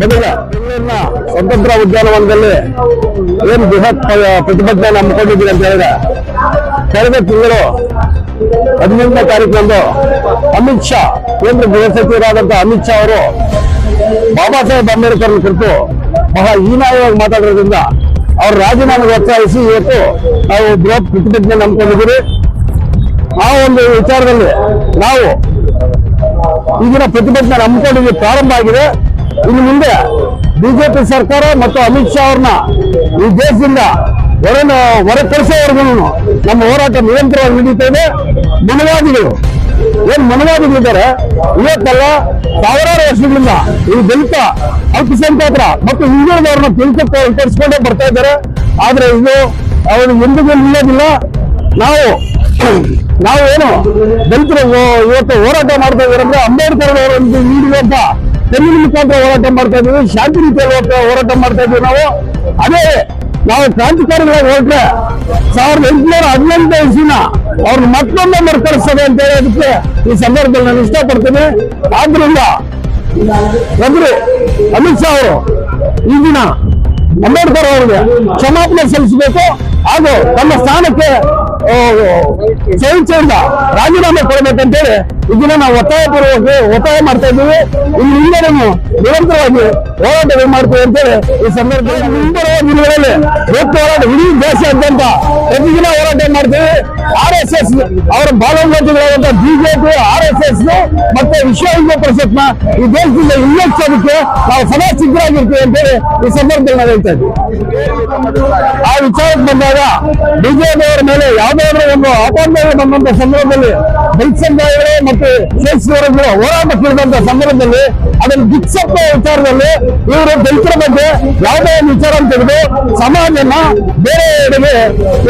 ಬೆಂಗಳೂರಿನ ಸ್ವತಂತ್ರ ಉದ್ಯಾನವನದಲ್ಲಿ ಏನು ಬೃಹತ್ ಪ್ರತಿಭಟನೆ ಹಮ್ಮಿಕೊಂಡಿದ್ದೀವಿ ಅಂತ ಹೇಳಿದ್ರೆ ಕಳೆದ ತಿಂಗಳು ಹದಿನೆಂಟನೇ ತಾರೀಕಿನಂದು ಅಮಿತ್ ಶಾ ಕೇಂದ್ರ ಗೃಹ ಸಚಿವರಾದಂತಹ ಅಮಿತ್ ಶಾ ಅವರು ಬಾಬಾ ಸಾಹೇಬ್ ಅಂಬೇಡ್ಕರ್ ಕುರಿತು ಬಹಳ ಹೀನಾಯವಾಗಿ ಮಾತಾಡೋದ್ರಿಂದ ಅವ್ರ ರಾಜೀನಾಮೆಗೆ ಒತ್ತಾಯಿಸಿ ಇವತ್ತು ನಾವು ಬೃಹತ್ ಪ್ರತಿಭಟನೆ ನಂಬ್ಕೊಂಡಿದ್ದೀವಿ ಆ ಒಂದು ವಿಚಾರದಲ್ಲಿ ನಾವು ಈಗಿನ ಪ್ರತಿಭಟನೆ ಹಮ್ಮಿಕೊಂಡಿದ್ದು ಪ್ರಾರಂಭ ಆಗಿದೆ. ಇನ್ನು ಮುಂದೆ ಬಿಜೆಪಿ ಸರ್ಕಾರ ಮತ್ತು ಅಮಿತ್ ಶಾ ಅವ್ರನ್ನ ಈ ದೇಶದಿಂದ ಹೊರ ಹೊರ ಕಳಿಸೋವರೆಗೂ ನಮ್ಮ ಹೋರಾಟ ನಿರಂತರವಾಗಿ ನಡೀತಾ ಇದೆ. ಮನವಾದಿಗಳು ಏನ್ ಮನವಾದಿಗಳಿದ್ದಾರೆ ಇವತ್ತಲ್ಲ ಸಾವಿರಾರು ವರ್ಷಗಳಿಂದ ಈ ದಲಿತ ಅಲ್ಪಸಂಖ್ಯಾತರ ಮತ್ತು ಹಿಂದುಳಿದವರನ್ನ ತಿಳ್ಕೊತ ಕಳಿಸ್ಕೊಂಡೇ ಬರ್ತಾ ಇದ್ದಾರೆ. ಆದ್ರೆ ಇದು ಅವರು ಎಂದಿಗೂ ನಿಲ್ಲೋದಿಲ್ಲ. ನಾವು ನಾವು ಏನು ದಲಿತರು ಇವತ್ತು ಹೋರಾಟ ಮಾಡ್ತಾ ಇದ್ದಾರೆ ಅಂಬೇಡ್ಕರ್ ಅವರೊಂದು ನೀಡಿದಂತ ತೆಲುಗು ಮುಖಾಂತರ ಹೋರಾಟ ಮಾಡ್ತಾ ಇದೀವಿ ಶಾಂತಿ ರೀತಿಯಲ್ಲಿ ಹೋರಾಟ ಮಾಡ್ತಾ ಇದೀವಿ ನಾವು. ಅದೇ, ನಾವು ಕ್ರಾಂತಿಕಾರಿಗಳಾಗಿ ಹೊರಟ್ರೆ ಸಾವಿರದ ಎಂಟುನೂರ ಹದಿನೆಂಟು ದಿನ ಅವ್ರನ್ನ ಮತ್ತೊಮ್ಮೆ ಮರುಕಳಿಸ್ತದೆ ಅಂತ ಹೇಳೋದಕ್ಕೆ ಈ ಸಂದರ್ಭದಲ್ಲಿ ನಾನು ಇಷ್ಟಪಡ್ತೇನೆ. ಆದ್ರಿಂದ ಒಬ್ರು ಅಮಿತ್ ಶಾ ಅವರು ಈ ದಿನ ಅಂಬೇಡ್ಕರ್ ಅವರಿಗೆ ಕ್ಷಮಾಪಣೆ ಸಲ್ಲಿಸಬೇಕು. ಹಾಗೂ ತಮ್ಮ ಸ್ಥಾನಕ್ಕೆ ಆ, ಸ್ವೇಚ್ಛೆಯಿಂದ ರಾಜೀನಾಮೆ ಕೊಡಬೇಕಂತೇಳಿ ದಿನ ನಾವು ಒತ್ತಾಯ ಒತ್ತಾಯಪೂರ್ವಕ ಒತ್ತಾಯ ಮಾಡ್ತಾ ಇದ್ದೀವಿ. ಇನ್ನು ಹಿಂದೆ ನಿರಂತರವಾಗಿ ಹೋರಾಟಗಳು ಮಾಡ್ತೀವಿ ಅಂತೇಳಿ ಈ ಸಂದರ್ಭದಲ್ಲಿ ಮುಂಬರುವ ದಿನಗಳಲ್ಲಿ ಹೋರಾಟ ದೇಶಾದ್ಯಂತ ಪ್ರತಿದಿನ ಹೋರಾಟ ಮಾಡ್ತೀವಿ. ಆರ್ ಎಸ್ ಎಸ್ ಅವರ ಬಾಲಂಗೋಟಿಗಳಾದಂತಹ ಬಿಜೆಪಿ ಆರ್ ಎಸ್ ಎಸ್ ಮತ್ತೆ ವಿಶ್ವ ಹಿಂದೂ ಪರಿಷತ್ನ ಈ ದೇಶದಿಂದ ಇಲ್ಲೋತ್ಸವಕ್ಕೆ ನಾವು ಸದಾ ಸಿದ್ಧರಾಗಿರ್ತೀವಿ ಅಂತೇಳಿ ಈ ಸಂದರ್ಭದಲ್ಲಿ ನಾವು ಹೇಳ್ತಾ ಇದ್ದೀವಿ. ಆ ವಿಚಾರಕ್ಕೆ ಬಂದಾಗ ಬಿಜೆಪಿ ಅವರ ಮೇಲೆ ಯಾವುದಾದ್ರೂ ಒಂದು ಆತಂಕ ಬಂದಂತ ಸಂದರ್ಭದಲ್ಲಿ ದಲಿತ ಸಮುದಾಯಗಳು ಮತ್ತು ಶ್ರೇಷ್ಠವರುಗಳು ಹೋರಾಟ ಕೇಳಿದಂತ ಸಂದರ್ಭದಲ್ಲಿ ಅದನ್ನು ದಿಕ್ಸಪ್ಪ ವಿಚಾರದಲ್ಲಿ ಇವರು ದಲಿತರ ಬಗ್ಗೆ ಯಾವುದೇ ಒಂದು ವಿಚಾರ ತೆಗೆದು ಸಮಾಜನ ಬೇರೆ ಕಡೆಗೆ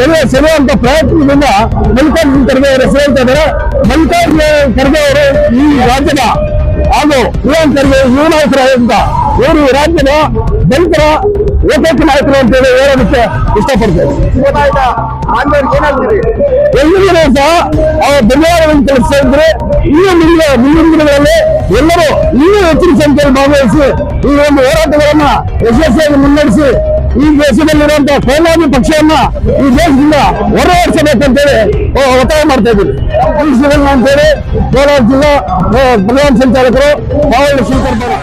ಎಲ್ಲ ಸೆಳೆಯುವಂತ ಪ್ರಯತ್ನದಿಂದ ಮಲ್ಲಿಕಾರ್ಜುನ ಖರ್ಗೆ ಅವರು ಸೇರ್ತಾ ಇದ್ದಾರೆ. ಮಲ್ಲಿಕಾರ್ಜುನ ಖರ್ಗೆ ಅವರು ಈ ರಾಜ್ಯದ ಹಾಗೂ ಖರ್ಗೆ ಯುವ ನಾಯಕರಾದಂತ ಇವರು ರಾಜ್ಯದ ದಲಿತರ ಏಕೈಕ ನಾಯಕರು ಅಂತ ಹೇಳಿ ಹೇಳೋದಕ್ಕೆ ಇಷ್ಟಪಡ್ತೇವೆ ಎಲ್ಲರೂ ಸಹ ಅವರ ಬೆಂಗಳೂರಿನ ಕೆಲಸ ಇದ್ರೆ ಇನ್ನೂ ಮುಂದಿನ ಮುಂದಿನ ದಿನಗಳಲ್ಲಿ ಎಲ್ಲರೂ ಇನ್ನೂ ಹೆಚ್ಚಿನ ಸಂಖ್ಯೆಯಲ್ಲಿ ಭಾಗವಹಿಸಿ ಈ ಒಂದು ಹೋರಾಟಗಳನ್ನ ಯಶಸ್ವಿಯಾಗಿ ಮುನ್ನಡೆಸಿ ಈ ದೇಶದಲ್ಲಿರುವಂತಹ ಕೋಲಾದಿ ಪಕ್ಷವನ್ನ ಈ ದೇಶದಿಂದ ಹೊರಹರಿಸಬೇಕಂತೇಳಿ ಹೇಳಿ ಒತ್ತಾಯ ಮಾಡ್ತಾ ಇದ್ದೀವಿ ಅಂತೇಳಿ ಕೋಲಾರ ಜಿಲ್ಲಾ ಪ್ರಧಾನ ಸಂಚಾಲಕರು ಮಾವಳ್ಳಿ ಶಂಕರ್